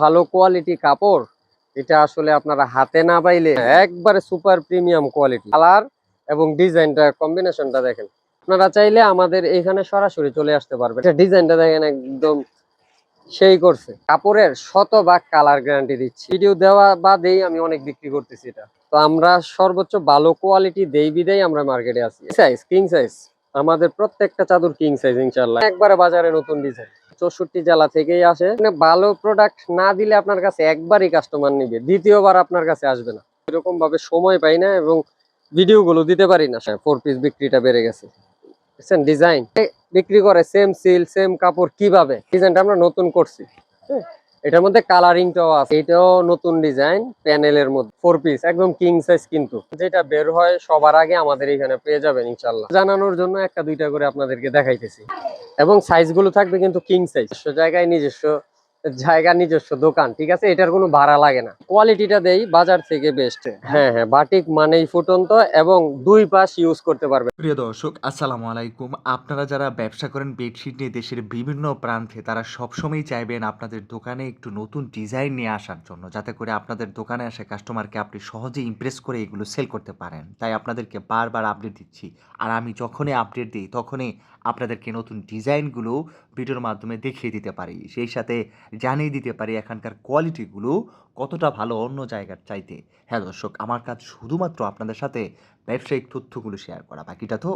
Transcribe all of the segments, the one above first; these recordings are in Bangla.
ভালো কোয়ালিটি কাপড়, এটা আসলে আপনারা হাতে না পাইলে একবারে সুপার প্রিমিয়াম কোয়ালিটি কালার এবং ডিজাইনটা কম্বিনেশনটা দেখেন। আপনারা চাইলে আমাদের এখানে সরাসরি চলে আসতে পারবেন। এটা ডিজাইনটা দেখেন একদম সেই করছে। কাপড়ের শত শতভাগ কালার গ্যারান্টি দিচ্ছি। ভিডিও দেওয়া বাদেই আমি অনেক বিক্রি করতেছি এটা। তো আমরা সর্বোচ্চ ভালো কোয়ালিটি দেই বিদেই আমরা মার্কেটে আছি। সাইজ কিং সাইজ আমাদের প্রত্যেকটা চাদর কিং সাইজ ইনশাল্লাহ একবারে বাজারে নতুন ডিজাইন চৌষট্টি জেলা থেকেই আসে। মানে ভালো প্রোডাক্ট না দিলে আপনার কাছে একবারই কাস্টমার নিবে, দ্বিতীয়বার আপনার কাছে আসবে না। এরকম ভাবে সময় পাই না এবং ভিডিও গুলো দিতে পারি না। ফোর পিস বিক্রিটা বেড়ে গেছে। ডিজাইন বিক্রি করে সেম সিল সেম কাপড় কীভাবে? ডিজাইনটা আমরা নতুন করছি। হ্যাঁ এটার মধ্যে কালারিংটাও আছে। এটাও নতুন ডিজাইন প্যানেলের মধ্যে। ফোর পিস একদম কিং সাইজ কিন্তু। যেটা বের হয় সবার আগে আমাদের এখানে পেয়ে যাবেন ইনশাল্লাহ জানানোর জন্য একটা দুইটা করে আপনাদেরকে দেখাইতেছি। এবং সাইজগুলো থাকবে কিন্তু কিং সাইজ জায়গায় নিজস্ব জায়গা নিজস্ব, দোকান, ঠিক আছে? এটার কোনো ভাড়া লাগে না। কোয়ালিটিটা দেই, বাজার থেকে বেস্ট হ্যাঁ হ্যাঁ বাটিক মানেই ফুটন্ত এবং দুই পাশ ইউজ করতে পারবে। প্রিয় দর্শক, আসসালামু আলাইকুম। আপনারা যারা ব্যবসা করেন বেডশিট নিয়ে, দেশের বিভিন্ন প্রান্তে, তারা সবসময় চাইবেন আপনাদের দোকানে একটু নতুন ডিজাইন নিয়ে আসার জন্য, যাতে করে আপনাদের দোকানে আসে কাস্টমারকে আপনি সহজেই ইমপ্রেস করে এগুলো সেল করতে পারেন। তাই আপনাদেরকে বারবার আপডেট দিচ্ছি। আর আমি যখনই আপডেট দিই, তখনই আপনাদেরকে নতুন ডিজাইনগুলো ভিডিওর মাধ্যমে দেখিয়ে দিতে পারি। সেই সাথে জানিয়ে দিতে পারি এখানকার কোয়ালিটিগুলো কতটা ভালো অন্য জায়গার চাইতে। হ্যাঁ দর্শক, আমার কাজ শুধুমাত্র আপনাদের সাথে ব্যবসায়িক তথ্যগুলো শেয়ার করা, বাকিটা তো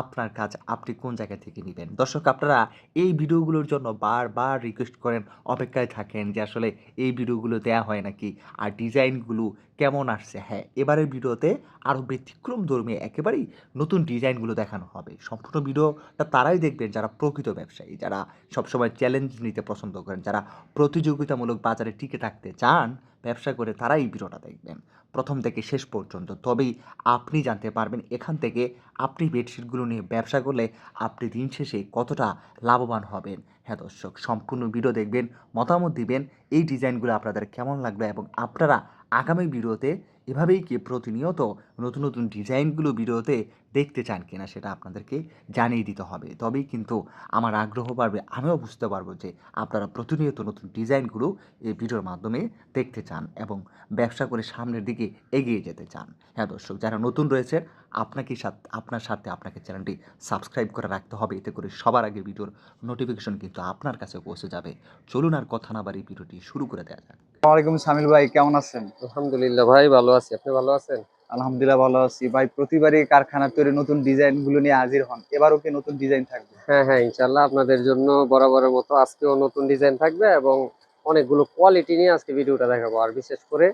আপনার কাজ, আপনি কোন জায়গা থেকে নেবেন? দর্শক, আপনারা এই ভিডিওগুলোর জন্য বারবার রিকোয়েস্ট করেন, অপেক্ষায় থাকেন যে আসলে এই ভিডিওগুলো দেয়া হয় নাকি, আর ডিজাইনগুলো কেমন আসছে? হ্যাঁ এবারের ভিডিওতে আরও ব্যতিক্রম ধর্মী একেবারেই নতুন ডিজাইনগুলো দেখানো হবে। সম্পূর্ণ ভিডিওটা তারাই দেখবেন যারা প্রকৃত ব্যবসায়ী, যারা সবসময় চ্যালেঞ্জ নিতে পছন্দ করেন, যারা প্রতিযোগিতামূলক বাজারে টিকে থাকতে চান ব্যবসা করে তারাই ভিডিওটা দেখবেন। প্রথম থেকে শেষ পর্যন্ত। তবেই আপনি জানতে পারবেন এখান থেকে আপনি বেডশিটগুলো নিয়ে ব্যবসা করলে আপনি দিন শেষে কতটা লাভবান হবেন। হ্যাঁ দর্শক, সম্পূর্ণ ভিডিও দেখবেন, মতামত দিবেন, এই ডিজাইনগুলো আপনাদের কেমন লাগবে এবং আপনারা আগামী ভিডিওতে এভাবেই কি প্রতিনিয়ত নতুন নতুন ডিজাইনগুলো ভিডিওতে দেখতে চান কিনা সেটা আপনাদেরকে জানিয়ে দিতে হবে। তবেই কিন্তু আমার আগ্রহ বাড়বে, আমিও বুঝতে পারব যে আপনারা প্রতিনিয়ত নতুন ডিজাইনগুলো এই ভিডিওর মাধ্যমে দেখতে চান এবং ব্যবসা করে সামনের দিকে এগিয়ে যেতে চান। হ্যাঁ দর্শক, যারা নতুন রয়েছেন আপনাকে সাথে, আপনার সাথে আপনাকে চ্যানেলটি সাবস্ক্রাইব করে রাখতে হবে। এতে করে সবার আগে ভিডিওর নোটিফিকেশন কিন্তু আপনার কাছে পৌঁছে যাবে। চলুন আর কথা না বাড়ি ভিডিওটি শুরু করে দেওয়া যাক। আসসালামাইকুম সামিল ভাই কেমন আছেন? আলহামদুলিল্লাহ ভাই ভালো আছি। আপনি ভালো আছেন? আলহামদুলিল্লাহ ভালো আছি। ভাই প্রতিবারই কারখানার তৈরি নতুন ডিজাইনগুলো নিয়ে হাজির হন। এবারও কি নতুন ডিজাইন থাকবে? হ্যাঁ হ্যাঁ ইনশাল্লাহ আপনাদের জন্য বরাবরের মতো আজকেও নতুন ডিজাইন থাকবে এবং অনেকগুলো কোয়ালিটি নিয়ে আজকে ভিডিওটা দেখাবো। আর বিশেষ করে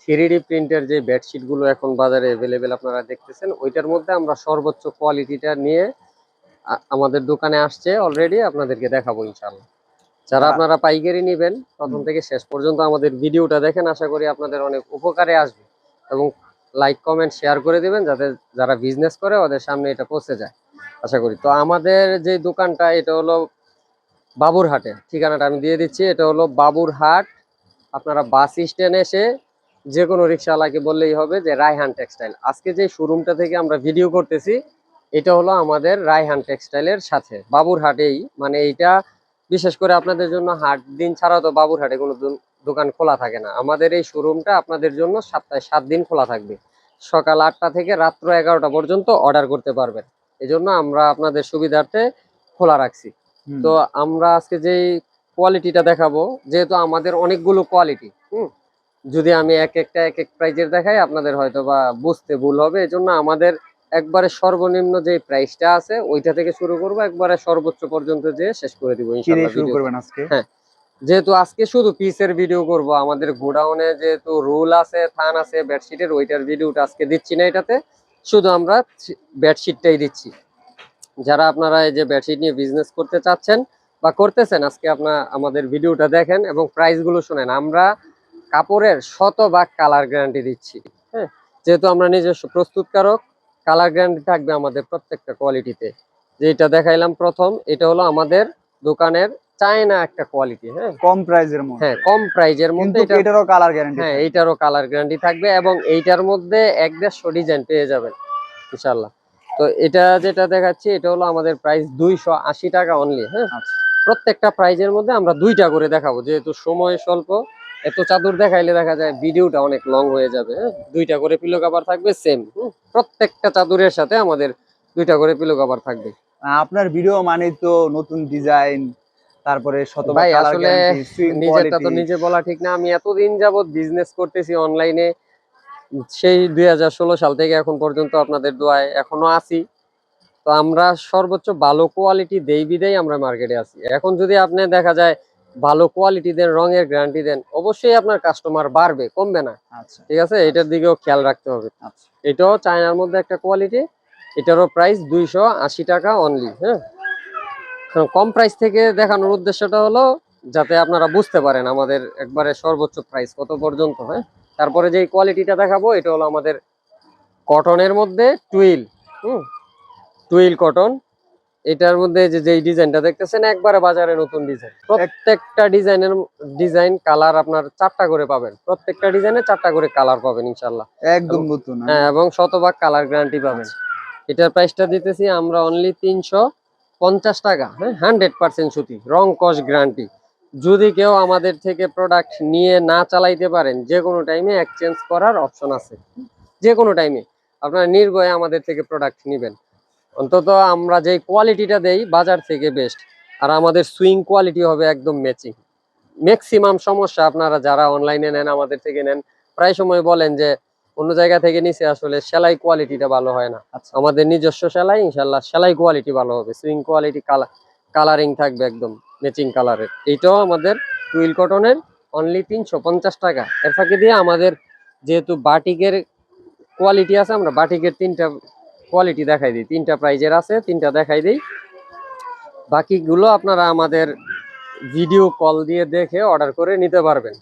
থ্রি প্রিন্টের যে বেডশিটগুলো এখন বাজারে অ্যাভেলেবেল আপনারা দেখতেছেন ওইটার মধ্যে আমরা সর্বোচ্চ কোয়ালিটিটা নিয়ে আমাদের দোকানে আসছে অলরেডি আপনাদেরকে দেখাবো ইনশাল্লাহ যারা আপনারা পাইকারি নেবেন প্রথম থেকে শেষ পর্যন্ত আমাদের ভিডিওটা দেখেন। আশা করি আপনাদের অনেক উপকারে আসবে। এবং লাইক কমেন্ট শেয়ার করে দিবেন যাতে যারা বিজনেস করে ওদের সামনে এটা পৌঁছে যায়। আশা করি। তো আমাদের যে দোকানটা এটা হলো বাবুরহাটে। ঠিকানাটা আমি দিয়ে দিচ্ছি। এটা হলো বাবুরহাট। আপনারা বাস স্ট্যান্ড এসে যে কোনো রিক্সাওয়ালাকে বললেই হবে যে রায়হান টেক্সটাইল। আজকে যে শোরুমটা থেকে আমরা ভিডিও করতেছি এটা হলো আমাদের রায়হান টেক্সটাইলের সাথে। বাবুরহাটেই মানে এইটা বিশেষ করে আপনাদের জন্য হাট দিন ছাড়াও তো বাবুরহাটে কোনো দোকান খোলা থাকে না। আমাদের এই শোরুমটা আপনাদের জন্য সপ্তাহে সাত দিন খোলা থাকবে। সকাল আটটা থেকে রাত্র এগারোটা পর্যন্ত অর্ডার করতে পারবেন। এই জন্য আমরা আপনাদের সুবিধার্থে খোলা রাখছি। তো আমরা আজকে যে কোয়ালিটিটা দেখাবো যেহেতু আমাদের অনেকগুলো কোয়ালিটি হুম? যদি আমি এক একটা এক এক প্রাইজের দেখাই আপনাদের হয়তো বা বুঝতে ভুল হবে। এই জন্য আমাদের একবারে সর্বনিম্ন যে প্রাইসটা আছে ওইটা থেকে শুরু করব একবারে সর্বোচ্চ পর্যন্ত যে শেষ করে দিব ইনশাআল্লাহ শুরু করবেন আজকে? হ্যাঁ। যেহেতু আজকে শুধু পিসের ভিডিও করব আমাদের গোডাউনে যেহেতু রোল আছে থান আছে বেডশিটের ওইটার ভিডিওটা আজকে দিচ্ছি না এটাতে। শুধু আমরা বেডশিটটাই দিচ্ছি। যারা আপনারা এই যে বেডশিট নিয়ে বিজনেস করতে চাচ্ছেন বা করতেছেন আজকে আপনার আমাদের ভিডিওটা দেখেন এবং প্রাইসগুলো শুনেন। আমরা কাপড়ের শতভাগ কালার গ্যারান্টি দিচ্ছি। হ্যাঁ যেহেতু আমরা নিজস্ব প্রস্তুতকারক কালার গ্যারান্টি থাকবে আমাদের প্রত্যেকটা কোয়ালিটিতে যেটা দেখাইলাম প্রথম এটা হলো আমাদের দোকানের চায়না একটা কোয়ালিটি হ্যাঁ? কম প্রাইজের মধ্যে। হ্যাঁ কম প্রাইজের মধ্যে এটা এটারও কালার গ্যারান্টি হ্যাঁ এইটারও কালার গ্যারান্টি থাকবে এবং এইটার মধ্যে এক দেড়শো ডিজাইন পেয়ে যাবেন ইনশাল্লাহ তো এটা যেটা দেখাচ্ছি এটা হলো আমাদের প্রাইস দুইশো আশি টাকা অনলি হ্যাঁ? আচ্ছা। প্রত্যেকটা প্রাইজের মধ্যে আমরা দুইটা করে দেখাবো যেহেতু সময় স্বল্প। এত চাদর দেখাইলে দেখা যায় ভিডিওটা অনেক লং হয়ে যাবে হ্যাঁ? দুইটা করে পিলো কাভার থাকবে সেম প্রত্যেকটা চাদরের সাথে আমাদের দুইটা করে পিলো কাভার থাকবে। আপনার ভিডিও মানে তো নতুন ডিজাইন তারপরে শতভাগ আসলে নিজেরটা তো নিজে বলা ঠিক না। আমি এতদিন যাবত বিজনেস করতেছি অনলাইনে সেই দুই হাজার ষোলো সাল থেকে এখন পর্যন্ত আপনাদের দোয়ায় এখনও আছি। তো আমরা সর্বোচ্চ ভালো কোয়ালিটি দেই বিদেই আমরা মার্কেটে আছি। এখন যদি আপনি দেখা যায় ভালো কোয়ালিটি দেন রঙের গ্যারান্টি দেন অবশ্যই আপনার কাস্টমার বাড়বে কমবে না। আচ্ছা। ঠিক আছে? এটার দিকেও খেয়াল রাখতে হবে। আচ্ছা। এটাও চায়নার মধ্যে একটা কোয়ালিটি এটারও প্রাইস দুইশো আশি টাকা অনলি হ্যাঁ? কম প্রাইস থেকে দেখানোর উদ্দেশ্যটা হলো যাতে আপনারা বুঝতে পারেন আমাদের একবারে সর্বোচ্চ প্রাইস কত পর্যন্ত হ্যাঁ? তারপরে যে কোয়ালিটিটা দেখাবো এটা হলো আমাদের কটনের মধ্যে টুইল হুম? টুইল কটন এটার মধ্যে যে যেই ডিজাইনটা দেখতেছেন একবারে বাজারে নতুন ডিজাইন। প্রত্যেকটা ডিজাইনের ডিজাইন কালার আপনার চারটা করে পাবেন। প্রত্যেকটা ডিজাইনে চারটা করে কালার পাবেন ইনশাল্লাহ একদম নতুন হ্যাঁ? হ্যাঁ এবং শতভাগ কালার গ্যারান্টি পাবেন। এটার প্রাইসটা দিতেছি আমরা অনলি তিনশো পঞ্চাশ টাকা হ্যাঁ হান্ড্রেড পার্সেন্ট সুতি রং কস গ্যারান্টি যদি কেউ আমাদের থেকে প্রোডাক্ট নিয়ে না চালাইতে পারেন যে কোনো টাইমে এক্সচেঞ্জ করার অপশন আছে। যে কোনো টাইমে আপনারা নির্ভয়ে আমাদের থেকে প্রোডাক্ট নেবেন। অন্তত আমরা যে কোয়ালিটিটা দেই বাজার থেকে বেস্ট আর আমাদের সুইং কোয়ালিটি হবে একদম ম্যাচিং ম্যাক্সিমাম সমস্যা আপনারা যারা অনলাইনে নেন আমাদের থেকে নেন প্রায় সময় বলেন যে অন্য জায়গা থেকে নিচে আসলে সেলাই কোয়ালিটিটা ভালো হয় না। আচ্ছা। আমাদের নিজস্ব সেলাই ইনশাল্লাহ সেলাই কোয়ালিটি ভালো হবে। সুইং কোয়ালিটি কালার কালারিং থাকবে একদম ম্যাচিং কালারের এইটাও আমাদের টুইল কটনের অনলি তিনশো পঞ্চাশ টাকা। এর ফাঁকে দিয়ে আমাদের যেহেতু বাটিকের কোয়ালিটি আছে আমরা বাটিকের তিনটা কোয়ালিটি দেখাই দিই। তিনটা প্রাইজের আছে তিনটা দেখাই দিই। বাকিগুলো আপনারা আমাদের ভিডিও কল দিয়ে দেখে অর্ডার করে নিতে পারবেন।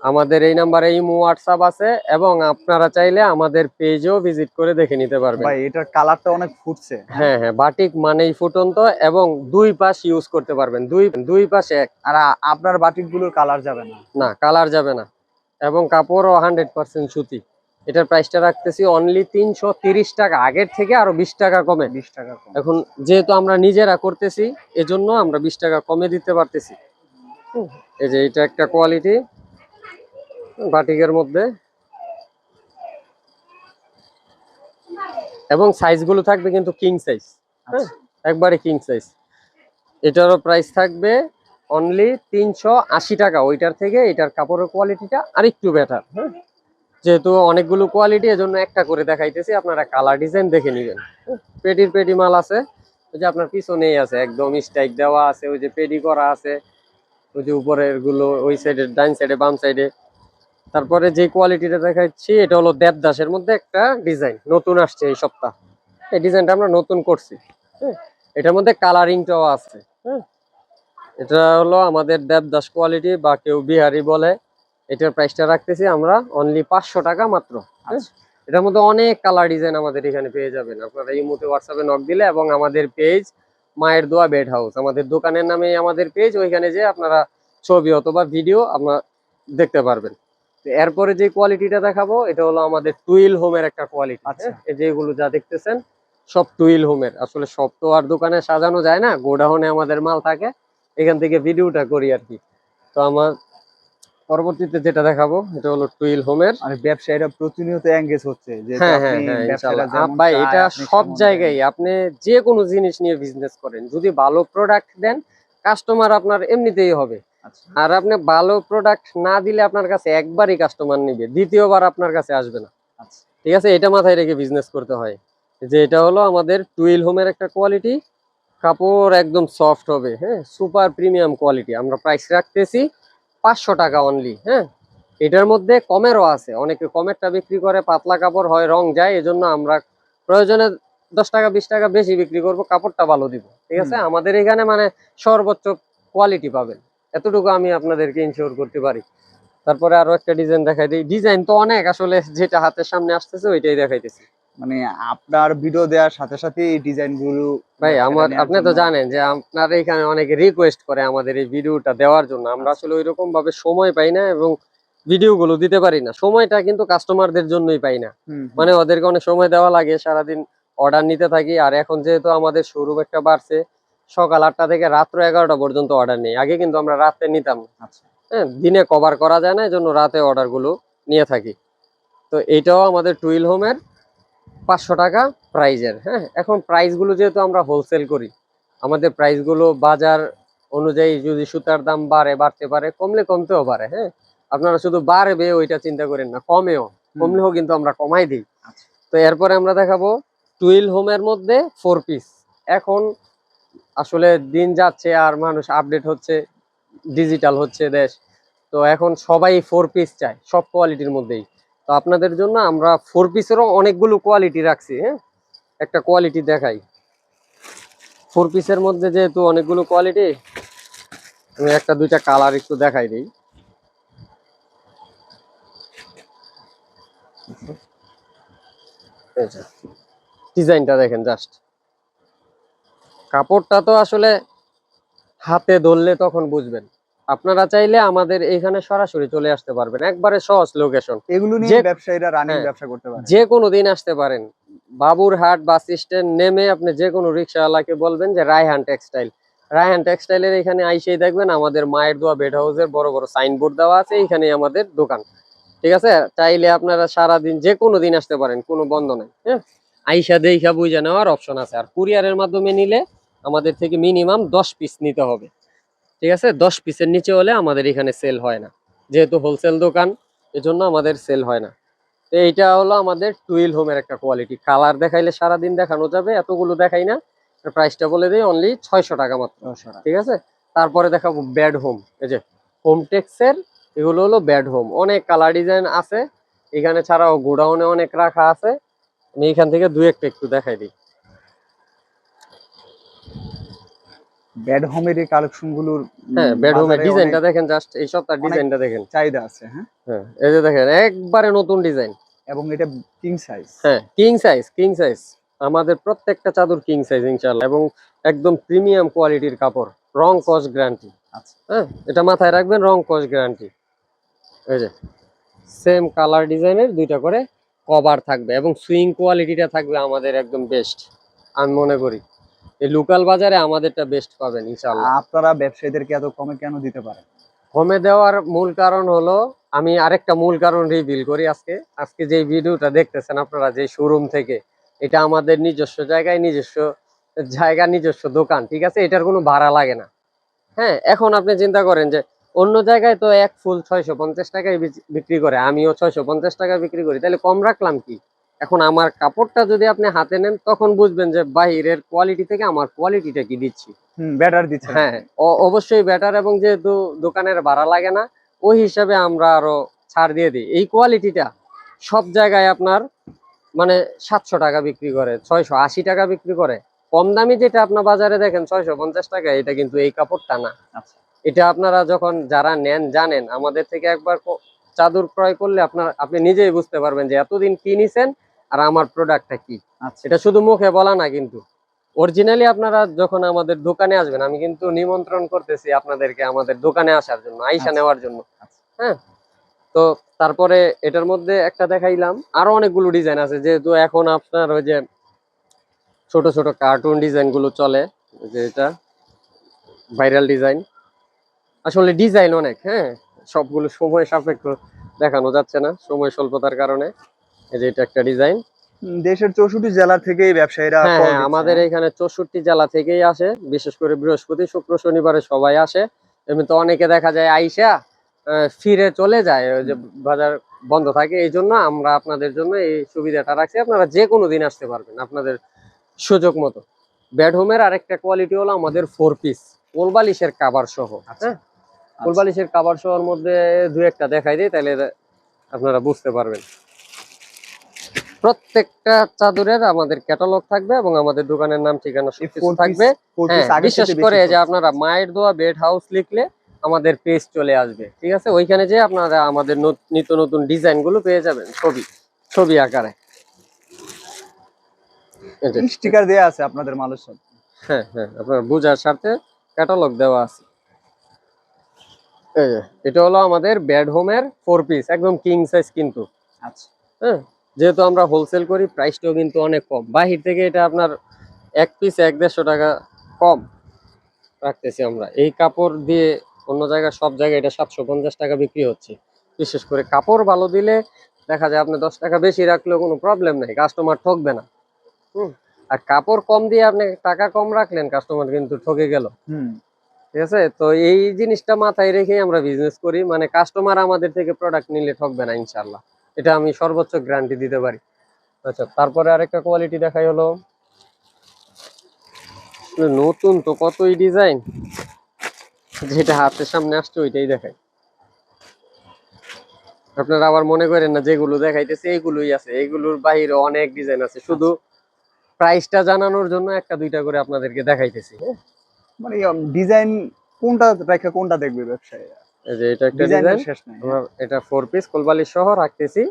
আমাদের এই নাম্বারে ইমো হোয়াটসঅ্যাপ আছে এবং আপনারা চাইলে আমাদের পেজেও ভিজিট করে দেখে নিতে পারবেন। ভাই এটার কালারটা অনেক ফুটছে। হ্যাঁ হ্যাঁ বাটিক মানেই ফুটন্ত এবং দুই পাশ ইউজ করতে পারবেন। দুই দুই পাশে এক। আর আপনার বাটিকগুলোর কালার যাবে না। না কালার যাবে না। এবং কাপড়ও হান্ড্রেড পার্সেন্ট সুতি। এটার প্রাইসটা রাখতেছি অনলি তিনশো তিরিশ টাকা। আগের থেকে আরও বিশ টাকা কমে। বিশ টাকা কম। এখন যেহেতু আমরা নিজেরা করতেছি এজন্য আমরা বিশ টাকা কমে দিতে পারতেছি। এই যে এটা একটা কোয়ালিটি বাটিকের মধ্যে। এবং সাইজগুলো থাকবে কিন্তু কিং সাইজ হ্যাঁ একবারে কিং সাইজ এটারও প্রাইস থাকবে অনলি তিনশো আশি টাকা। ওইটার থেকে এটার কাপড়ের কোয়ালিটিটা আরেকটু বেটার হ্যাঁ যেহেতু অনেকগুলো কোয়ালিটি এজন্য একটা করে দেখাইতেছি। আপনারা কালার ডিজাইন দেখে নেবেন। পেটির পেটি মাল আছে, ওই যে আপনার পিছনেই আছে, একদম স্টাইক দেওয়া আছে, ওই যে পেডি করা আছে, ওই যে উপরেরগুলো ওই সাইডে ডাইন সাইডে বাম সাইডে তারপরে যে কোয়ালিটিটা দেখাচ্ছি, এটা হলো দেবদাসের মধ্যে একটা ডিজাইন নতুন আসছে এই সপ্তাহ। এই ডিজাইনটা আমরা নতুন করছি হ্যাঁ? এটার মধ্যে কালারিংটাও আছে হ্যাঁ? এটা হলো আমাদের দেবদাস কোয়ালিটি বা কেউ বিহারি বলে এটার প্রাইসটা রাখতেছি আমরা অনলি পাঁচশো টাকা মাত্র। হ্যাঁ? এটার মধ্যে অনেক কালার ডিজাইন আমাদের এখানে পেয়ে যাবেন। আপনারা এই মুহূর্তে হোয়াটসঅ্যাপে নক দিলে এবং আমাদের পেজ মায়ের দোয়া বেড হাউস আমাদের দোকানের নামে আমাদের পেজ ওইখানে যে আপনারা ছবি অথবা ভিডিও আপনারা দেখতে পারবেন। এরপরে যে কোয়ালিটিটা দেখাবো এটা হলো আমাদের টুইল হোমের একটা কোয়ালিটি আচ্ছা। এই যেগুলো যা দেখতেছেন সব টুইল হোমের আসলে সব তো আর দোকানে সাজানো যায় না গোডাউনে আমাদের মাল থাকে এখান থেকে ভিডিওটা করি আর কি। তো আমার পরবর্তীতে যেটা দেখাবো এটা হলো টুইল হোমের। মানে ব্যবসায়ীরা প্রতিনিয়ত এঙ্গেজ হচ্ছে যে হ্যাঁ হ্যাঁ হ্যাঁ ভাই এটা সব জায়গায় আপনি যে কোনো জিনিস নিয়ে বিজনেস করেন যদি ভালো প্রোডাক্ট দেন কাস্টমার আপনার এমনিতেই হবে। আচ্ছা। আর আপনি ভালো প্রোডাক্ট না দিলে আপনার কাছে একবারই কাস্টমার নিবে দ্বিতীয়বার আপনার কাছে আসবে না। আচ্ছা। ঠিক আছে? এটা মাথায় রেখে বিজনেস করতে হয়। যে এটা হলো আমাদের টুইল হোমের একটা কোয়ালিটি কাপড় একদম সফট হবে হ্যাঁ? সুপার প্রিমিয়াম কোয়ালিটি আমরা প্রাইস রাখতেছি। পাঁচশো টাকা অনলি হ্যাঁ? এটার মধ্যে কমেরও আছে। অনেকে কমেরটা বিক্রি করে পাতলা কাপড় হয় রং যায় এজন্য আমরা প্রয়োজনে দশ টাকা বিশ টাকা বেশি বিক্রি করব কাপড়টা ভালো দিব। ঠিক আছে? আমাদের এখানে মানে সর্বোচ্চ কোয়ালিটি পাবেন। এতটুকু আমি আপনাদেরকে ইনশিওর করতে পারি। তারপরে আরও একটা ডিজাইন দেখাই দিই। ডিজাইন তো অনেক আসলে যেটা হাতের সামনে আসতেছে ওইটাই দেখাইতেছি। মানে আপনার ভিডিও দেওয়ার সাথে সাথে এই ডিজাইনগুলো ভাই আমার আপনি তো জানেন যে আপনার এখানে অনেকে রিকোয়েস্ট করে আমাদের এই ভিডিওটা দেওয়ার জন্য। আমরা আসলে ওইরকম ভাবে সময় পাই না এবং ভিডিও গুলো দিতে পারি না। সময়টা কিন্তু কাস্টমারদের জন্যই পাই না। মানে ওদেরকে অনেক সময় দেওয়া লাগে সারাদিন অর্ডার নিতে থাকি। আর এখন যেহেতু আমাদের শোরুম একটা বাড়ছে সকাল আটটা থেকে রাত্র এগারোটা পর্যন্ত অর্ডার নেই। আগে কিন্তু আমরা রাতে নিতাম। আচ্ছা। হ্যাঁ দিনে কভার করা যায় না এই জন্য রাতে অর্ডারগুলো নিয়ে থাকি। তো এইটাও আমাদের টুইল হোমের পাঁচশো টাকা প্রাইজের হ্যাঁ? এখন প্রাইসগুলো যেহেতু আমরা হোলসেল করি আমাদের প্রাইসগুলো বাজার অনুযায়ী যদি সুতার দাম বাড়ে বাড়তে পারে কমলে কমতেও পারে হ্যাঁ? আপনারা শুধু বাড়বে ওইটা চিন্তা করেন না কমেও কমলেও কিন্তু আমরা কমাই দিই। আচ্ছা। তো এরপরে আমরা দেখাবো টুইল হোমের মধ্যে ফোর পিস এখন আসলে দিন যাচ্ছে আর মানুষ আপডেট হচ্ছে ডিজিটাল হচ্ছে দেশ। তো এখন সবাই ফোর পিস চায় সব কোয়ালিটির মধ্যেই। তো আপনাদের জন্য আমরা ফোর পিসেরও অনেকগুলো কোয়ালিটি রাখছি হ্যাঁ? একটা কোয়ালিটি দেখাই। ফোর পিসের মধ্যে যেহেতু অনেকগুলো কোয়ালিটি আমি একটা দুইটা কালার একটু দেখাই দিই। ডিজাইনটা দেখেন জাস্ট কাপড়টা তো আসলে হাতে ধরলে তখন বুঝবেন। আপনারা চাইলে আমাদের এখানে সরাসরি চলে আসতে পারবেন। একবারে সহজ লোকেশন এগুলো নিয়ে ব্যবসায়ীরা রানিং হ্যাঁ। ব্যবসা করতে পারে। যে কোনো দিন আসতে পারেন। বাবুরহাট বাস স্ট্যান্ড নেমে আপনি যে কোনো রিক্সাওয়ালাকে বলবেন যে রায়হান টেক্সটাইল। রায়হান টেক্সটাইলের এখানে আইসেই দেখবেন আমাদের মায়ের দোয়া বেড হাউসের বড় বড় সাইনবোর্ড দেওয়া আছে এখানে আমাদের দোকান। ঠিক আছে? চাইলে আপনারা সারা দিন যে কোনো দিন আসতে পারেন কোনো বন্ধ নাই হ্যাঁ? আইসা দেখা বুঝা নেওয়ার অপশন আছে। আর কুরিয়ারের মাধ্যমে নিলে আমাদের থেকে মিনিমাম দশ পিস নিতে হবে। ঠিক আছে? দশ পিসের নিচে হলে আমাদের এখানে সেল হয় না। যেহেতু হোলসেল দোকান এজন্য আমাদের সেল হয় না। তো এইটা হলো আমাদের টুইল হোমের একটা কোয়ালিটি কালার দেখাইলে সারাদিন দেখানো যাবে এতগুলো দেখাই না। প্রাইসটা বলে দিই অনলি ছয়শো টাকা মাত্র। ঠিক আছে? তারপরে দেখাবো ব্যাড হোম এই যে হোম টেক্সের এগুলো হলো ব্যাড হোম অনেক কালার ডিজাইন আছে। এখানে ছাড়াও গোডাউনে অনেক রাখা আছে। আমি এখান থেকে দু একটা একটু দেখাই দিই। ব্যাড হোমের এই কালেকশনগুলোর হ্যাঁ ব্যাড হোমের ডিজাইনটা দেখেন জাস্ট এই সপ্তাহ অনেক- ডিজাইনটা দেখেন। চাহিদা আছে হ্যাঁ? হ্যাঁ এই যে দেখেন একবারে নতুন ডিজাইন এবং এটা কিং সাইজ হ্যাঁ কিং সাইজ কিং সাইজ আমাদের প্রত্যেকটা চাদর কিং সাইজ ইনশাল্লাহ এবং একদম প্রিমিয়াম কোয়ালিটির কাপড় রং কস গ্যারান্টি আচ্ছা। হ্যাঁ এটা মাথায় রাখবেন রং কস গ্যারান্টি এই যে সেম কালার ডিজাইনের দুইটা করে কভার থাকবে এবং সুইং কোয়ালিটিটা থাকবে আমাদের একদম বেস্ট আমি মনে করি। এই লোকাল বাজারে আমাদেরটা বেস্ট পাবেন ইনশাল্লাহ আপনারা ব্যবসায়ীদেরকে এত কমে কেন দিতে পারেন? কমে দেওয়ার মূল কারণ হলো আমি আরেকটা মূল কারণ রিভিল করি আজকে। আজকে যে ভিডিওটা দেখতেছেন আপনারা যে শোরুম থেকে এটা আমাদের নিজস্ব জায়গায় নিজস্ব জায়গা নিজস্ব দোকান ঠিক আছে? এটার কোনো ভাড়া লাগে না। হ্যাঁ এখন আপনি চিন্তা করেন যে অন্য জায়গায় তো এক ফুল ছয়শো পঞ্চাশ টাকায় বিক্রি করে আমিও ছয়শো পঞ্চাশ টাকায় বিক্রি করি তাহলে কম রাখলাম কি? এখন আমার কাপড়টা যদি আপনি হাতে নেন তখন বুঝবেন যে বাহিরের কোয়ালিটি থেকে আমার কোয়ালিটিটা কি দিচ্ছি? ব্যাটার দিচ্ছেন। হ্যাঁ অবশ্যই বেটার এবং যেহেতু দোকানের ভাড়া লাগে না ওই হিসাবে আমরা আরও ছাড় দিয়ে দিই। এই কোয়ালিটিটা সব জায়গায় আপনার মানে সাতশো টাকা বিক্রি করে ছয়শো আশি টাকা বিক্রি করে। কম দামি যেটা আপনার বাজারে দেখেন ছয়শো পঞ্চাশ টাকা এটা কিন্তু এই কাপড়টা না। আচ্ছা। এটা আপনারা যখন যারা নেন জানেন। আমাদের থেকে একবার চাদর ক্রয় করলে আপনার আপনি নিজেই বুঝতে পারবেন যে এতদিন কি নিছেন? আর আমার প্রোডাক্টটা কি? আচ্ছা। এটা শুধু মুখে বলা না কিন্তু। অরিজিনালি আপনারা যখন আমাদের দোকানে আসবেন আমি কিন্তু নিমন্ত্রণ করতেছি আপনাদেরকে আমাদের দোকানে আসার জন্য আইসা আচ্ছা। নেওয়ার জন্য। আচ্ছা। হ্যাঁ? তো তারপরে এটার মধ্যে একটা দেখাইলাম। আরও অনেকগুলো ডিজাইন আছে যেহেতু এখন আপনার ওই যে ছোট ছোট কার্টুন ডিজাইনগুলো চলে যে এটা ভাইরাল ডিজাইন আসলে ডিজাইন অনেক হ্যাঁ? সবগুলো সময় সাপেক্ষ দেখানো যাচ্ছে না সময় স্বল্পতার কারণে। এই যে এটা একটা ডিজাইন। দেশের চৌষট্টি জেলা থেকে ব্যবসায়ীরা হ্যাঁ হ্যাঁ, আমাদের? এখানে চৌষট্টি জেলা থেকেই আসে বিশেষ করে বৃহস্পতি শুক্র শনিবারে সবাই আসে। এমনি তো অনেকে দেখা যায় আইসা ফিরে চলে যায় ওই যে বাজার বন্ধ থাকে এই জন্য আমরা আপনাদের জন্য এই সুবিধাটা রাখছি। আপনারা যে কোনো দিন আসতে পারবেন আপনাদের সুযোগ মতো। বেড হোমের আরেকটা কোয়ালিটি হলো আমাদের ফোর পিস কোলবালিশের কাবার সহ। হ্যাঁ? কোলবালিশের কাবার সহর মধ্যে দু একটা দেখাই দিই তাহলে আপনারা বুঝতে পারবেন। প্রত্যেকটা চাদরের আমাদের ক্যাটালগ থাকবে এবং আমাদের দোকানের নাম ঠিকানা সবকিছু থাকবে। হ্যাঁ বিশেষ করে যে আপনারা মায়ের দোয়া বেড হাউস লিখলে আমাদের পেজ চলে আসবে ঠিক আছে? ওইখানে যে আপনারা আমাদের নিত্য নতুন ডিজাইনগুলো পেয়ে যাবেন ছবি ছবি আকারে। স্টিকার দেয়া আছে আপনাদের মালের সাথে। হ্যাঁ হ্যাঁ আপনার বোঝার স্বার্থে ক্যাটালগ দেওয়া আছে। এটা হলো আমাদের বেড হোমের ফোর পিস একদম কিং সাইজ কিন্তু। আচ্ছা। হ্যাঁ যেহেতু আমরা হোলসেল করি প্রাইসটাও কিন্তু অনেক কম। বাহির থেকে এটা আপনার এক পিস এক দেড়শো টাকা কম রাখতেছি আমরা। এই কাপড় দিয়ে অন্য জায়গায় সব জায়গায় এটা সাতশো পঞ্চাশ টাকা বিক্রি হচ্ছে। বিশেষ করে কাপড় ভালো দিলে দেখা যায় আপনি দশ টাকা বেশি রাখলেও কোনো প্রবলেম নেই কাস্টমার ঠকবে না। হুম? আর কাপড় কম দিয়ে আপনি টাকা কম রাখলেন কাস্টমার কিন্তু ঠকে গেল। হুম। ঠিক আছে? তো এই জিনিসটা মাথায় রেখেই আমরা বিজনেস করি। মানে কাস্টমার আমাদের থেকে প্রোডাক্ট নিলে ঠকবে না ইনশাল্লাহ এটা আমি সর্বোচ্চ গ্যারান্টি দিতে পারি। আচ্ছা তারপরে আরেকটা কোয়ালিটি দেখাই হলো। নতুন তো, কতই ডিজাইন? যেটা হাতের সামনে আসছে ওইটাই দেখাই। আপনারা আবার মনে করেন না, যেগুলো দেখাইতেছে এইগুলোই আছে। এইগুলোর বাইরে অনেক ডিজাইন আছে। শুধু প্রাইসটা জানানোর জন্য একটা, দুইটা করে আপনাদেরকে দেখাইতেছি? মানে ডিজাইন কোনটা রেখে কোনটা দেখবে ব্যবসায়ী এই যে এটা একটা ডিজাইন এটা ফোর পিস কোলবালি সহ রাখতেছি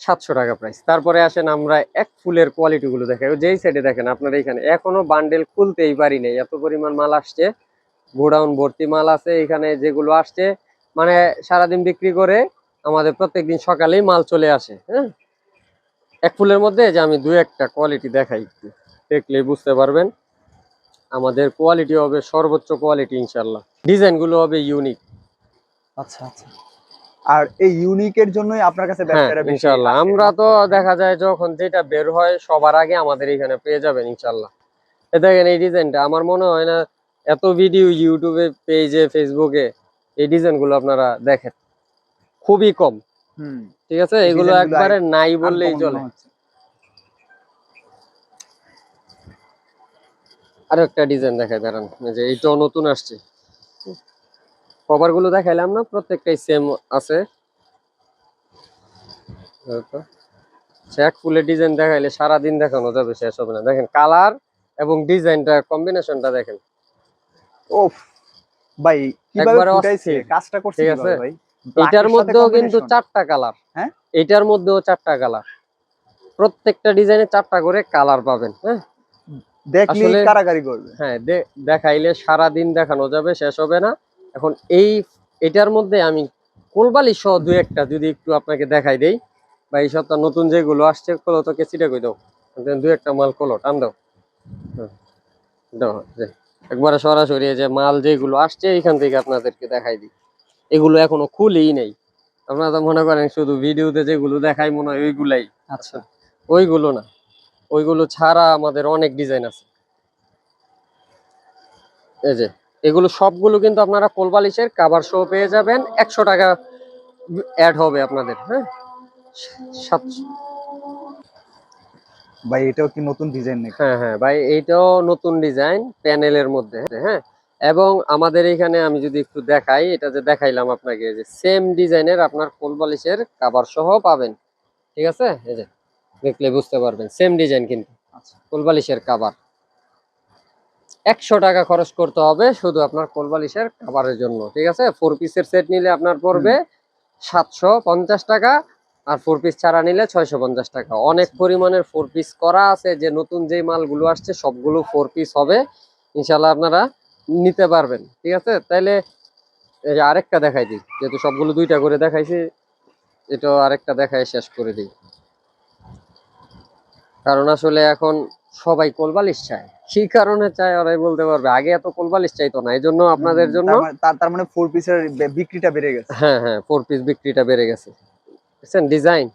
সাতশো টাকা প্রাইস তারপরে আসেন আমরা এক ফুলের দেখাই। যেই সাইডে দেখেন আপনার এখানে এখনও বান্ডেল খুলতেই পারি নাই। এত পরিমাণ মাল আসছে। গোডাউন ভর্তি মাল আছে এখানে যেগুলো আসছে। মানে সারাদিন বিক্রি করে আমাদের প্রত্যেকদিন সকালেই মাল চলে আসে হ্যাঁ। এক ফুলের মধ্যে যে আমি দু একটা কোয়ালিটি দেখাই একটু। দেখলেই বুঝতে পারবেন। আমাদের কোয়ালিটি হবে সর্বোচ্চ কোয়ালিটি ইনশাল্লাহ। ডিজাইনগুলো হবে ইউনিক আচ্ছা আচ্ছা। আর এই ইউনিকের জন্যই আপনার কাছে হ্যাঁ ব্যবসায়ীরা বেশি ইনশাল্লাহ আমরা তো দেখা যায় যখন যেটা বের হয় সবার আগে আমাদের এখানে পেয়ে যাবেন ইনশাল্লাহ এ দেখেন এই ডিজাইনটা আমার মনে হয় না এত ভিডিও ইউটিউবে পেজে ফেসবুকে এই ডিজাইনগুলো আপনারা দেখেন। খুবই কম। হুম। ঠিক আছে? এগুলো একবারে নাই বললেই চলে। হচ্ছে। আরও একটা ডিজাইন দেখাই দাঁড়ান। যে এইটাও নতুন আসছে। কভারগুলো দেখাইলাম না প্রত্যেকটাই সেম আছে। এক ফুলের ডিজাইন দেখাইলে সারা দিন দেখানো যাবে শেষ হবে না। দেখেন কালার এবং ডিজাইনটা কম্বিনেশনটা দেখেন। ওফ ভাই কীভাবে ফুটাইছে? কাজটা করছে? ভাই? এটার মধ্যেও কিন্তু চারটা কালার হ্যাঁ? এটার মধ্যেও চারটা কালার প্রত্যেকটা ডিজাইনে চারটা করে কালার পাবেন হ্যাঁ? দেখলে কারাগারি করবে। হ্যাঁ দেখাইলে সারা দিন দেখানো যাবে শেষ হবে না। এখন এই এটার মধ্যে আমি কোলবালি সহ দু একটা যদি একটু আপনাকে দেখাই দেই। বা এই সপ্তাহ নতুন যেগুলো আসছে কলো তো কেসিটা কই দাও। দু একটা মাল কলো টান দাও। হ্যাঁ, দাও একবারে সরাসরি যে মাল যেগুলো আসছে এখান থেকে আপনাদেরকে দেখাই দিই। এগুলো এখনও খুলেই নেই। আপনারা তো মনে করেন শুধু ভিডিওতে যেগুলো দেখাই মনে হয় ওইগুলাই। আচ্ছা। ওইগুলো না। ওইগুলো ছাড়া আমাদের অনেক ডিজাইন আছে। এই যে এগুলো সবগুলো কিন্তু আপনারা কোলবালিশের কাভার সহ পেয়ে যাবেন। একশো টাকা অ্যাড হবে আপনাদের হ্যাঁ? ভাই এটাও কি নতুন ডিজাইন নাকি? হ্যাঁ হ্যাঁ ভাই এইটাও নতুন ডিজাইন প্যানেলের মধ্যে হ্যাঁ? এবং আমাদের এখানে আমি যদি একটু দেখাই এটা যে দেখাইলাম আপনাকে যে সেম ডিজাইনের আপনার কোলবালিশের কাভার সহ পাবেন। ঠিক আছে? এই যে দেখলে বুঝতে পারবেন সেম ডিজাইন কিন্তু। আচ্ছা। কোলবালিশের কাভার একশো টাকা খরচ করতে হবে শুধু আপনার কোলবালিশের খাবারের জন্য ঠিক আছে? ফোর পিসের সেট নিলে আপনার পড়বে সাতশো পঞ্চাশ টাকা আর ফোর পিস ছাড়া নিলে ছয়শো পঞ্চাশ টাকা। অনেক পরিমাণের ফোর পিস করা আছে যে নতুন যে মালগুলো আসছে সবগুলো ফোর পিস হবে। ইনশাল্লাহ আপনারা নিতে পারবেন ঠিক আছে? তাইলে এই যে আরেকটা দেখাই দিই যেহেতু সবগুলো দুইটা করে দেখাইছি এটা আরেকটা দেখাই শেষ করে দিই। কারণ আসলে এখন সবাই কোলবালিশ চায়। কি কারণে চায় ওরাই বলতে পারবে? আগে এত কোলবালিশ চাইতো না এই জন্য আপনাদের জন্য তার মানে- তার- মানে ফোর পিসের বিক্রিটা বেড়ে গেছে। হ্যাঁ হ্যাঁ ফোর পিস বিক্রিটা বেড়ে গেছে। বুঝছেন? ডিজাইন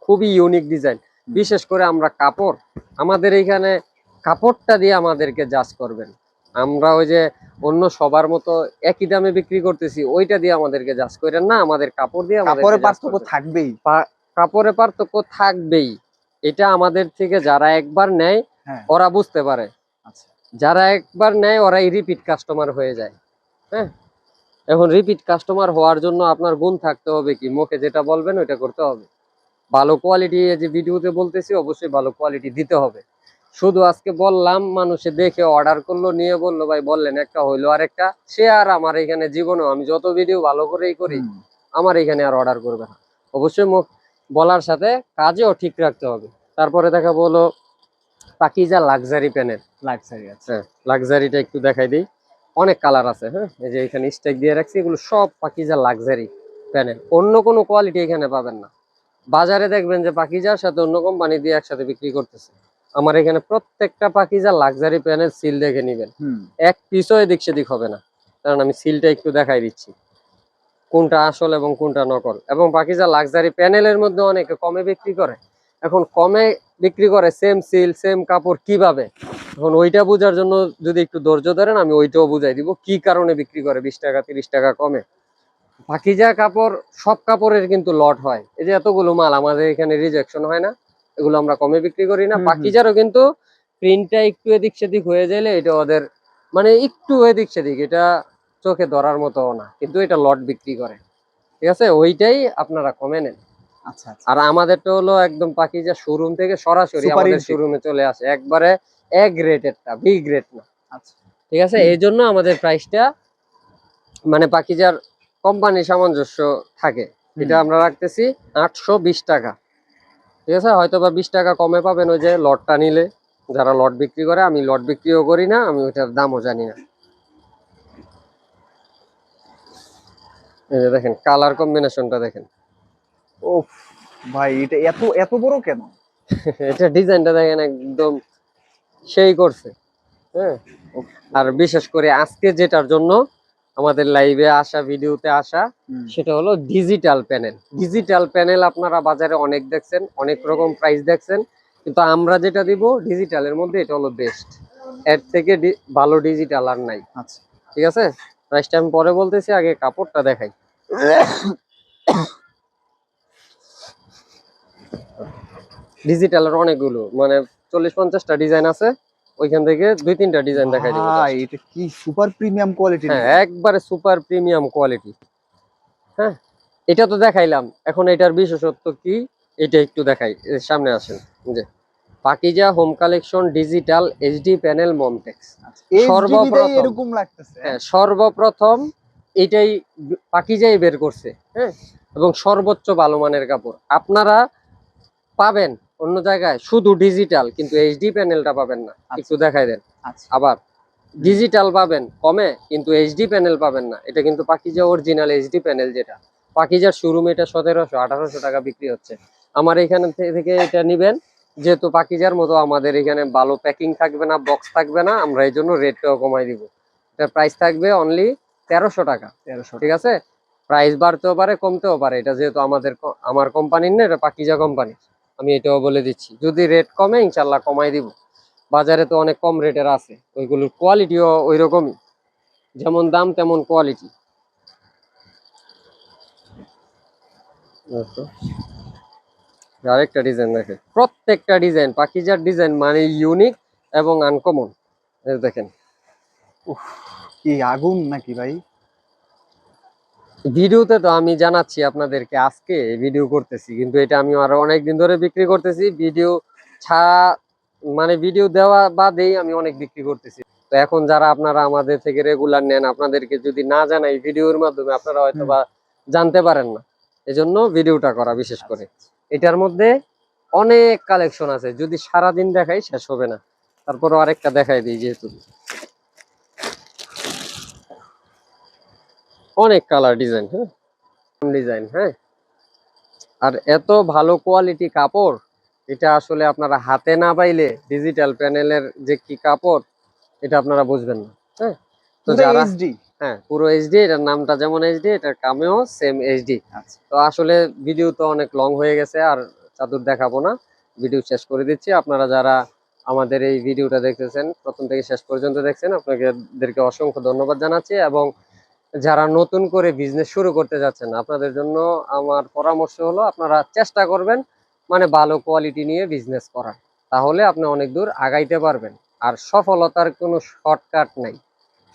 খুবই ইউনিক ডিজাইন বিশেষ করে আমরা কাপড় আমাদের এইখানে কাপড়টা দিয়ে আমাদেরকে জাজ করবেন। আমরা ওই যে অন্য সবার মতো একই দামে বিক্রি করতেছি ওইটা দিয়ে আমাদেরকে জাজ করেন না আমাদের কাপড় দিয়ে কাপড়ে পার্থক্য। থাকবেই। কাপড়ে পার্থক্য থাকবেই। এটা আমাদের থেকে যারা একবার নেয় হ্যাঁ। ওরা বুঝতে পারে। আচ্ছা। যারা একবার নেয় ওরাই রিপিট কাস্টমার হয়ে যায়। হ্যাঁ? এখন রিপিট কাস্টমার হওয়ার জন্য আপনার গুণ থাকতে হবে কি? মুখে যেটা বলবেন ওইটা করতে হবে। ভালো কোয়ালিটি যে ভিডিওতে বলতেছি অবশ্যই ভালো কোয়ালিটি দিতে হবে। শুধু আজকে বললাম মানুষে দেখে অর্ডার করল নিয়ে বলল ভাই বললেন একটা হইল আর একটা। সে আর আমার এখানে জীবনেও আমি যত ভিডিও ভালো করেই করি আমার এখানে আর অর্ডার করবে না। অবশ্যই মুখ বলার সাথে কাজেও ঠিক রাখতে হবে। তারপরে দেখা বলো পাকিজা লাক্সারি প্যানেল। লাক্সারি আছে হ্যাঁ লাক্সারিটা একটু দেখাই দিই। অনেক কালার আছে হ্যাঁ? এই যে এখানে স্টেক দিয়ে রাখছি এগুলো সব পাকিজা লাক্সারি প্যানেল। অন্য কোনো কোয়ালিটি এখানে পাবেন না। বাজারে দেখবেন যে পাকিজার সাথে অন্য কোম্পানি দিয়ে একসাথে বিক্রি করতেছে। আমার এখানে প্রত্যেকটা পাকিজা লাক্সারি প্যানেল সিল দেখে নিবেন। এক পিসও এদিক সেদিক হবে না। কারণ আমি সিলটা একটু দেখাই দিচ্ছি। কোনটা আসল এবং কোনটা নকল। এবং পাকিজা লাক্সারি প্যানেলের মধ্যে অনেকে কমে বিক্রি করে। এখন কমে বিক্রি করে সেম সিল সেম কাপড় কীভাবে? এখন ওইটা বোঝার জন্য যদি একটু ধৈর্য ধরেন আমি ওইটাও বুঝাই দিব কি কারণে বিক্রি করে বিশ টাকা তিরিশ টাকা কমে। পাকিজা কাপড় সব কাপড়ের কিন্তু লট হয়। এই যে এতগুলো মাল আমাদের এখানে রিজেকশন হয় না এগুলো আমরা কমে বিক্রি করি না। পাকিজারও কিন্তু প্রিন্টটা একটু এদিক সেদিক হয়ে গেলে এটা ওদের মানে একটু এদিক সেদিক এটা চোখে ধরার মতো না কিন্তু এটা লট বিক্রি করে। ঠিক আছে? ওইটাই আপনারা কমে নেন। আর আমাদেরটা হলো একদম পাকিজা শোরুম থেকে সরাসরি আমাদের শোরুমে চলে আসে। একবারে এ গ্রেডেরটা বি গ্রেড না। আচ্ছা। ঠিক আছে? এই জন্য আমাদের প্রাইসটা মানে পাকিজার কোম্পানি সামঞ্জস্য থাকে এটা আমরা রাখতেছি আটশো বিশ টাকা। ঠিক আছে? হয়তো বা বিশ টাকা কমে পাবেন ওই যে লটটা নিলে। যারা লট বিক্রি করে আমি লট বিক্রিও করি না আমি ওইটার দামও জানি না। এই যে দেখেন কালার কম্বিনেশনটা দেখেন। ও ভাই এটা এত এত বড় কেন? এটা ডিজাইনটা দেখেন একদম সেই করছে হ্যাঁ? আর বিশেষ করে আজকে যেটার জন্য আমাদের লাইভে আসা ভিডিওতে আসা সেটা হলো ডিজিটাল প্যানেল ডিজিটাল প্যানেল আপনারা বাজারে অনেক দেখছেন অনেক রকম প্রাইস দেখছেন কিন্তু আমরা যেটা দিব ডিজিটালের মধ্যে এটা হলো বেস্ট এর থেকে ভালো ডিজিটাল আর নাই। আচ্ছা। ঠিক আছে? প্রাইসটা আমি পরে বলতেছি আগে কাপড়টা দেখাই। ডিজিটালের অনেকগুলো। মানে চল্লিশ পঞ্চাশটা ডিজাইন আছে ওইখান থেকে দুই তিনটা ডিজাইন দেখাই দিব। ভাই এটা কি সুপার প্রিমিয়াম কোয়ালিটি হ্যাঁ একবারে সুপার প্রিমিয়াম কোয়ালিটি হ্যাঁ এটা তো দেখাইলাম। এখন এটার বিশেষত্ব কি? এটা একটু দেখাই সামনে আসেন। যে Pakiza home collection digital HD panel Momtex সর্বপ্রথম। সর্বপ্রথম। এরকম লাগতেছে। হ্যাঁ সর্বপ্রথম এটাই পাকিজাই বের করছে হ্যাঁ এবং সর্বোচ্চ ভালো মানের কাপড়। আপনারা পাবেন অন্য জায়গায় শুধু ডিজিটাল কিন্তু এইচডি প্যানেলটা পাবেন না। একটু দেখাই দেন। আচ্ছা। আবার ডিজিটাল পাবেন কমে কিন্তু এইচডি প্যানেল পাবেন না। এটা কিন্তু পাকিজা অরিজিনাল এইচডি প্যানেল যেটা। পাকিজার শোরুমে এটা সতেরোশো আঠারোশো টাকা বিক্রি হচ্ছে। আমার এখানে থেকে এটা নিবেন। যেহেতু পাকিজার মতো আমাদের এখানে ভালো প্যাকিং থাকবে না বক্স থাকবে না আমরা এই জন্য রেটটাও কমাই দিব। এটার প্রাইস থাকবে অনলি তেরোশো টাকা। তেরোশো ঠিক আছে? প্রাইস বাড়তেও পারে কমতেও পারে। এটা যেহেতু আমাদের আমার কোম্পানির না এটা পাকিজা কোম্পানি আমি এটাও বলে দিচ্ছি। যদি রেট কমে ইনশাল্লাহ কমাই দিব। বাজারে তো অনেক কম রেটের আছে। ওইগুলোর কোয়ালিটিও ওই রকমই যেমন দাম, তেমন কোয়ালিটি আরেকটা ডিজাইন দেখে। প্রত্যেকটা ডিজাইন পাকিজার ডিজাইন মানে ইউনিক এবং আনকমন দেখেন। কি আগুন নাকি ভাই? ভিডিওতে তো আমি জানাচ্ছি আপনাদেরকে আজকে ভিডিও করতেছি, কিন্তু এটা আমি আরও অনেক দিন ধরে বিক্রি করতেছি। ভিডিও ছাড়া মানে ভিডিও দেওয়া বাদেই আমি অনেক বিক্রি করতেছি। তো এখন যারা আপনারা আমাদের থেকে রেগুলার নেন, আপনাদেরকে যদি না জানাই ভিডিওর মাধ্যমে, আপনারা হয়তো বা জানতে পারেন না। এজন্য ভিডিওটা করা বিশেষ করে। এটার মধ্যে অনেক কালেকশন আছে। যদি সারা দিন দেখাই, শেষ হবে না। তারপর আরেকটা দেখাই দিই যেহেতু। অনেক কালার ডিজাইন হ্যাঁ? ডিজাইন হ্যাঁ? আর এত ভালো কোয়ালিটি কাপড় এটা আসলে আপনারা হাতে না পাইলে ডিজিটাল প্যানেলের যে কি কাপড় এটা আপনারা বুঝবেন না হ্যাঁ? তো যারা হ্যাঁ পুরো এইচডি এটার নামটা যেমন এইচডি এটার কামেও সেম এইচডি আচ্ছা। তো আসলে ভিডিও তো অনেক লং হয়ে গেছে আর চাদর দেখাবো না। ভিডিও শেষ করে দিচ্ছি। আপনারা যারা আমাদের এই ভিডিওটা দেখতেছেন প্রথম থেকে শেষ পর্যন্ত দেখছেন আপনাদেরকে অসংখ্য ধন্যবাদ জানাচ্ছি এবং যারা নতুন করে বিজনেস শুরু করতে যাচ্ছেন, আপনাদের জন্য আমার পরামর্শ হলো আপনারা চেষ্টা করবেন মানে ভালো কোয়ালিটি নিয়ে বিজনেস করার। তাহলে আপনি অনেক দূর আগাইতে পারবেন। আর সফলতার কোনো শর্টকাট নাই।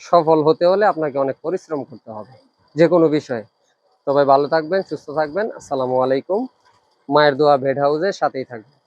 সফল হতে হলে আপনাকে অনেক পরিশ্রম করতে হবে যে কোনো বিষয়ে সবাই ভালো থাকবেন, সুস্থ থাকবেন। আসসালামু আলাইকুম। মায়ের দোয়া ভেড হাউসের সাথেই থাকবেন।